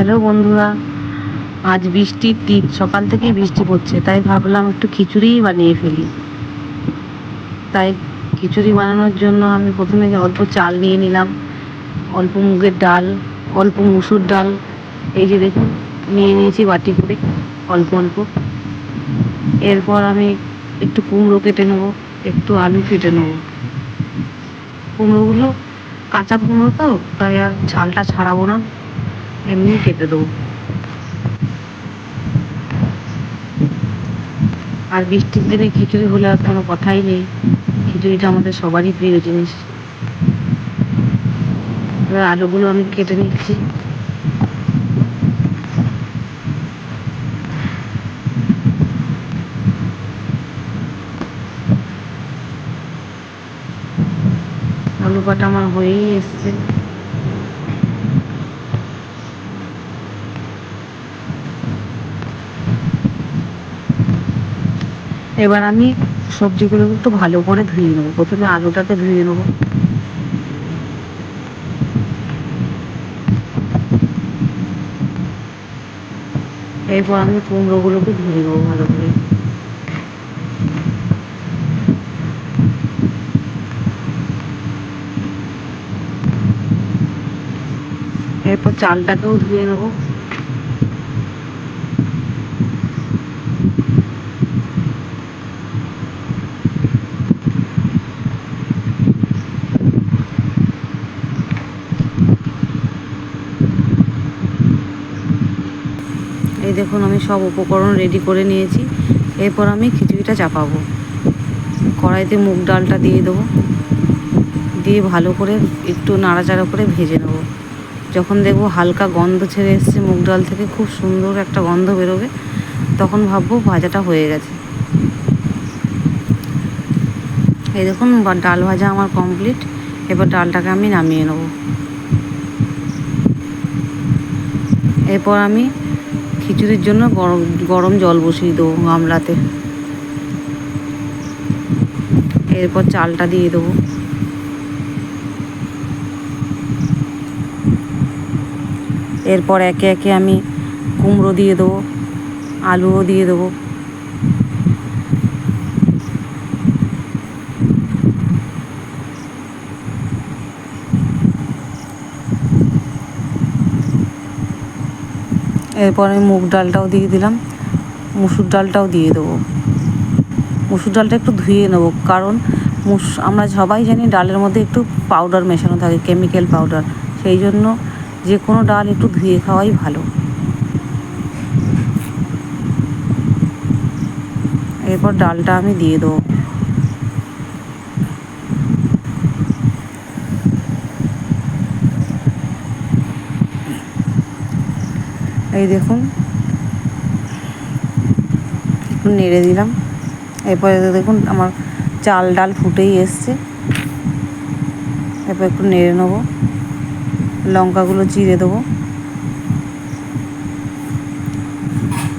Hello বন্ধুরা, আজ বৃষ্টির দিন সকাল থেকেই বৃষ্টি পড়ছে, তাই ভাবলাম একটু খিচুড়িই বানিয়ে ফেলি। তাই খিচুড়ি বানানোর জন্য আমি প্রথমে অল্প চাল নিয়ে নিলাম, অল্প মুগের ডাল, অল্প মুসুর ডাল, এই যে দেখুন, নিয়ে নিয়েছি বাটি করে, অল্প অল্প। এরপর আমি একটু কুমড়ো কেটে নেব, একটু আলু কেটে নেব। কুমড়োগুলো কাঁচা কুমড়ো তো, তাই আর ঝালটা ছাড়াবো না। এমনি কেটে দেবো। আর বৃষ্টির দিনে খিচুড়ি হলে আর কোনো কথাই নেই। খিচুড়িটা আমাদের সবারই প্রিয় জিনিস। এবার আলুগুলো আমি কেটে নিচ্ছি। আলু কাটা আমার হয়েই এসছে। এবার আমি সবজিগুলো একটু ভালো করে ধুয়ে নেব। প্রথমে আলুটাকে ধুয়ে নেব। এরপর আমি কুমড়োগুলোকে ধুয়ে নেব ভালো করে। এরপর চালটাকেও ধুয়ে নেব। দেখুন, আমি সব উপকরণ রেডি করে নিয়েছি। এরপর আমি খিচুড়িটা চাপাবো। কড়াইতে মুগ ডালটা দিয়ে দেবো। দিয়ে ভালো করে একটু নাড়াচাড়া করে ভেজে নেব। যখন দেখব হালকা গন্ধ ছেড়ে এসছে মুগ ডাল থেকে, খুব সুন্দর একটা গন্ধ বেরোবে, তখন ভাববো ভাজাটা হয়ে গেছে। এই দেখুন ডাল ভাজা আমার কমপ্লিট এবার ডালটাকে আমি নামিয়ে নেব। এরপর আমি খিচুড়ির জন্য গরম গরম জল বসিয়ে দেবো গামলাতে। এরপর চালটা দিয়ে দেবো। এরপর একে একে আমি কুমড়ো দিয়ে দেবো, আলুও দিয়ে দেবো। এরপর আমি মুগ ডালটাও দিয়ে দিলাম। মুসুর ডালটাও দিয়ে দেবো। মুসুর ডালটা একটু ধুয়ে নেব, কারণ মুস, আমরা সবাই জানি ডালের মধ্যে একটু পাউডার মেশানো থাকে কেমিক্যাল পাউডার সেই জন্য যে কোনো ডাল একটু ধুয়ে খাওয়াই ভালো। এরপর ডালটা আমি দিয়ে দেবো। এই দেখুন। একটু নেড়ে দিলাম। এরপরে দেখুন আমার চাল ডাল ফুটেই এসছে। এরপর একটু নেড়ে নেব। লঙ্কাগুলো চিড়ে দেবো।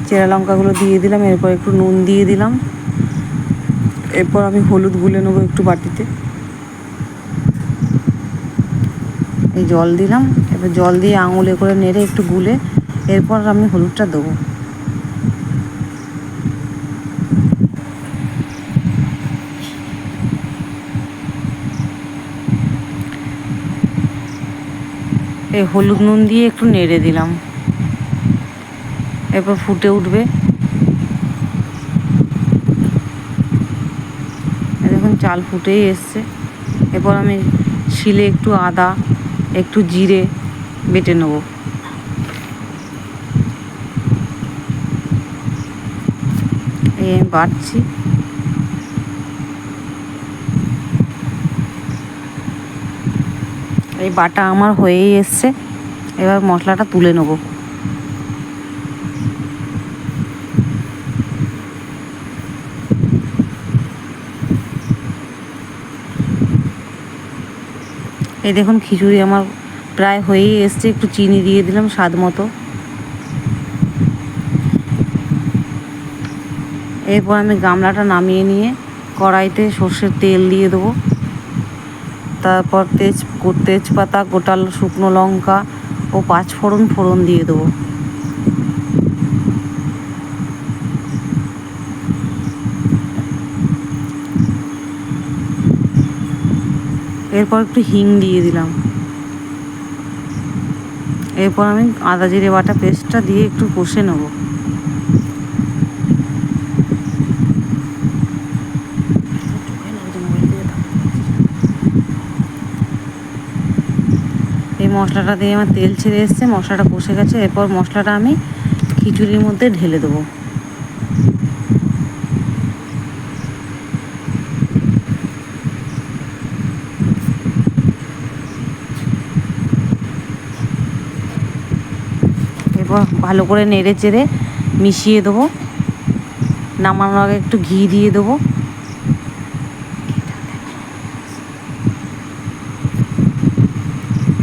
চেরা লঙ্কাগুলো দিয়ে দিলাম, এরপর একটু নুন দিয়ে দিলাম। এরপর আমি হলুদ গুলে নেব একটু বাটিতে। এই জল দিলাম। এবার জল দিয়ে আঙুলে করে নেড়ে একটু গুলে এরপর আমি হলুদটা দেবো। এই হলুদ নুন দিয়ে একটু নেড়ে দিলাম। এরপর ফুটে উঠবে। দেখুন, চাল ফুটেই এসছে। এরপর আমি শিলে একটু আদা, একটু জিরে বেটে নেব। আমি বাটছি এই বাটা আমার হয়েই এসছে। এবার মশলাটা তুলে নেব। এই দেখুন, খিচুড়ি আমার প্রায় হয়েই এসছে। একটু চিনি দিয়ে দিলাম স্বাদ মতো। এরপর আমি গামলাটা নামিয়ে নিয়ে কড়াইতে সর্ষের তেল দিয়ে দেবো। তারপর তেজ, তেজপাতা গোটাল শুকনো লঙ্কা ও পাঁচ ফোড়ন ফোড়ন দিয়ে দেবো। এরপর একটু হিং দিয়ে দিলাম। এরপর আমি আদা জিরে বাটা পেস্টটা দিয়ে একটু কষে নেব এই মশলাটা দিয়ে আমার তেল ছেড়ে এসছে, মশলাটা কষে গেছে, এরপর মশলাটা আমি খিচুড়ির মধ্যে ঢেলে দেবো। এরপর ভালো করে নেড়ে চেড়ে মিশিয়ে দেবো। নামানোর আগে একটু ঘি দিয়ে দেবো।